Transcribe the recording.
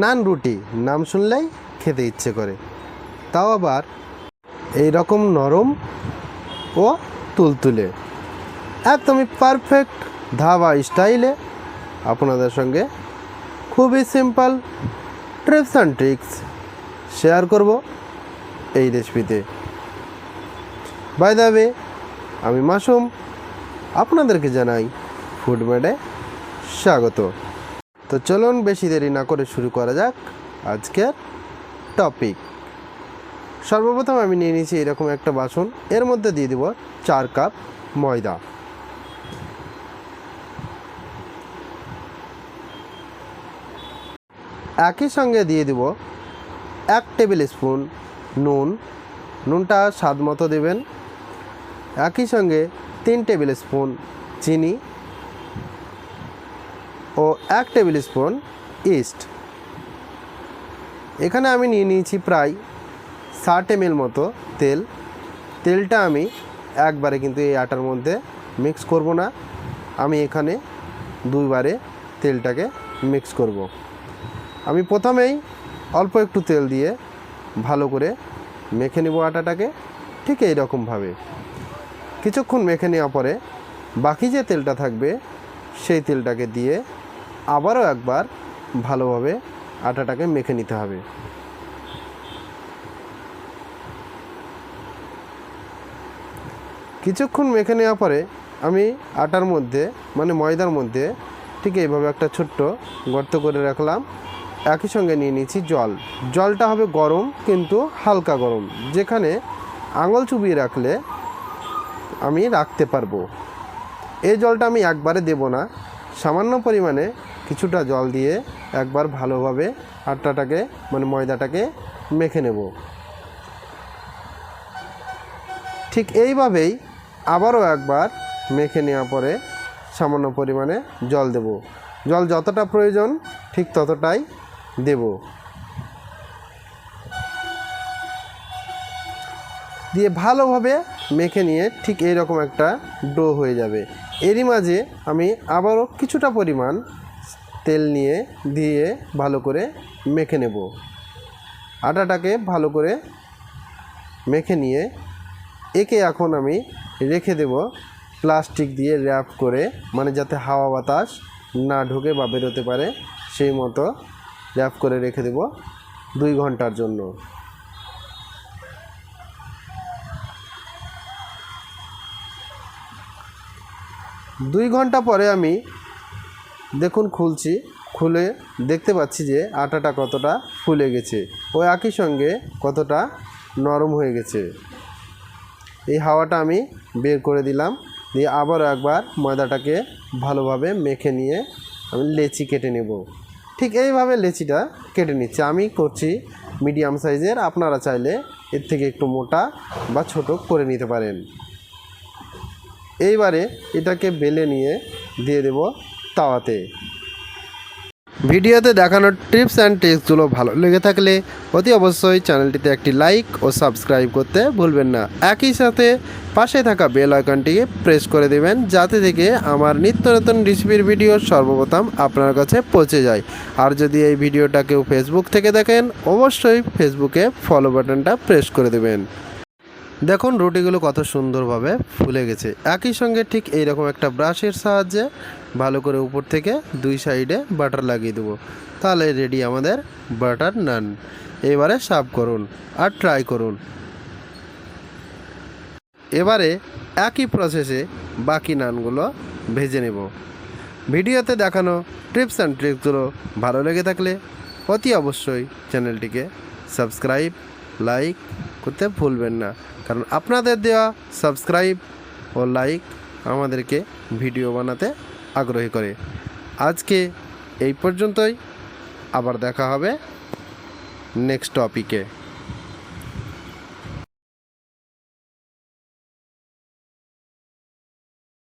নান রুটি, নাম শুনলেই খেতে ইচ্ছে করে। তাও আবার এই রকম নরম ও তুলতুলে। একদমই পারফেক্ট ধাবা স্টাইলে আপনাদের সঙ্গে খুবই simple tips and tricks share করব এই রেসিপিতে বাই ওয়ে আমি মাসুম, আপনাদেরকে জানাই ফুডমেডে স্বাগত। তো চলুন বেশি দেরি না করে শুরু করা যাক আজকের টপিক। সর্বপ্রথম আমি নিয়ে নিয়েছি এরকম একটা বাসন। এর মধ্যে দিয়ে দিব চার কাপ ময়দা। একই সঙ্গে দিয়ে দিব এক টেবিল স্পুন নুন। নুনটা স্বাদ মতো দেবেন। একই সঙ্গে তিন টেবিল স্পুন চিনি। ও এক টেবিল স্পুন ইস্ট। এখানে আমি নিয়ে নিয়েছি প্রায় ষাট এম মতো তেল। তেলটা আমি একবারে কিন্তু এই আটার মধ্যে মিক্স করব না। আমি এখানে দুইবারে তেলটাকে মিক্স করব। আমি প্রথমেই অল্প একটু তেল দিয়ে ভালো করে মেখে নেব আটাটাকে, ঠিক এই রকমভাবে কিছুক্ষণ মেখে নেওয়া পরে বাকি যে তেলটা থাকবে, সেই তেলটাকে দিয়ে আবারও একবার ভালোভাবে আটাটাকে মেখে নিতে হবে। কিছুক্ষণ মেখে নেওয়ার পরে আমি আটার মধ্যে মানে ময়দার মধ্যে ঠিক এইভাবে একটা ছোট্ট গর্ত করে রাখলাম। একই সঙ্গে নিয়ে নিয়েছি জল। জলটা হবে গরম কিন্তু হালকা গরম, যেখানে আঙুল চুবিয়ে রাখলে আমি রাখতে পারব। এই জলটা আমি একবারে দেব না। সামান্য পরিমাণে কিছুটা জল দিয়ে একবার ভালোভাবে আটাটাকে মানে ময়দাটাকে মেখে নেব। ঠিক এইভাবেই আবারও একবার মেখে নেওয়া পরে সামান্য পরিমাণে জল দেব। জল যতটা প্রয়োজন, ঠিক ততটাই দেব। দিয়ে ভালোভাবে মেখে নিয়ে ঠিক এই রকম একটা ডো হয়ে যাবে। এরই মাঝে আমি আবারও কিছুটা পরিমাণ তেল নিয়ে দিয়ে ভালো করে মেখে নেব। আটাটাকে ভালো করে মেখে নিয়ে একে এখন আমি রেখে দেব প্লাস্টিক দিয়ে র্যাপ করে মানে যাতে হাওয়া বাতাস না ঢুকে বা বেরোতে পারে, সেই মতো র্যাপ করে রেখে দেব দুই ঘণ্টার জন্য। দুই ঘণ্টা পরে আমি দেখুন খুলছি, খুলে দেখতে পাচ্ছি যে আটাটা কতটা ফুলে গেছে। ও একই সঙ্গে কতটা নরম হয়ে গেছে। এই হাওয়াটা আমি বের করে দিলাম, দিয়ে আবারও একবার ময়দাটাকে ভালোভাবে মেখে নিয়ে আমি লেচি কেটে নেব। ঠিক এইভাবে লেচিটা কেটে নিচ্ছি। আমি করছি মিডিয়াম সাইজের, আপনারা চাইলে এর থেকে একটু মোটা বা ছোট করে নিতে পারেন। এইবারে এটাকে বেলে নিয়ে দিয়ে দেব তাওয়াতে। ভিডিওতে দেখানো টিপস অ্যান্ড টিপসগুলো ভালো লেগে থাকলে অতি অবশ্যই চ্যানেলটিতে একটি লাইক ও সাবস্ক্রাইব করতে ভুলবেন না। একই সাথে পাশে থাকা বেল আইকনটিকে প্রেস করে দেবেন যাতে থেকে আমার নিত্য নতুন রেসিপির ভিডিও সর্বপ্রথম আপনার কাছে পৌঁছে যায়। আর যদি এই ভিডিওটা কেউ ফেসবুক থেকে দেখেন, অবশ্যই ফেসবুকে ফলো বাটনটা প্রেস করে দেবেন। দেখুন, রুটিগুলো কত সুন্দরভাবে ফুলে গেছে। একই সঙ্গে ঠিক এইরকম একটা ব্রাশের সাহায্যে ভালো করে উপর থেকে দুই সাইডে বাটার লাগিয়ে দেবো। তাহলে রেডি আমাদের বাটার নান। এবারে সার্ভ করুন আর ট্রাই করুন। এবারে একই প্রসেসে বাকি নানগুলো ভেজে নেব। ভিডিওতে দেখানো টিপস অ্যান্ড ট্রিক্সগুলো ভালো লেগে থাকলে অতি অবশ্যই চ্যানেলটিকে সাবস্ক্রাইব লাইক করতে ভুলবেন না। কারণ আপনাদের দেওয়া সাবস্ক্রাইব ও লাইক আমাদেরকে ভিডিও বানাতে আগ্রহী করে। আজকে এই পর্যন্তই। আবার দেখা হবে নেক্সট টপিকে